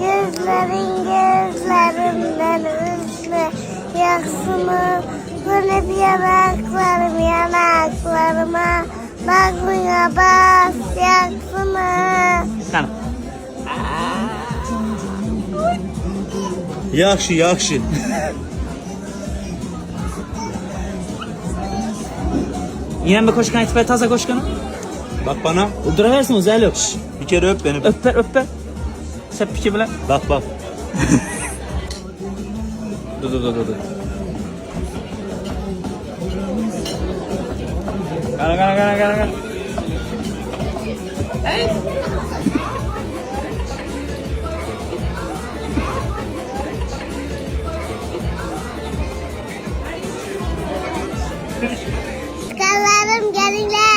Gözlerin gözlerinden üzle yaksını Dönüp yanaklarım yanaklarıma Bakmaya bas yaksını Tamam. Yakşı yakşı. Yine bir koşkan itfaiye taze koşkanı. Bak bana. Duraversin o Zelo. Bir kere öp beni. Öp ver öp ver. Sen piki bile. Bak bak. Dur dur dur dur. Gel gel gel gel gel. Kızlarım gelinler.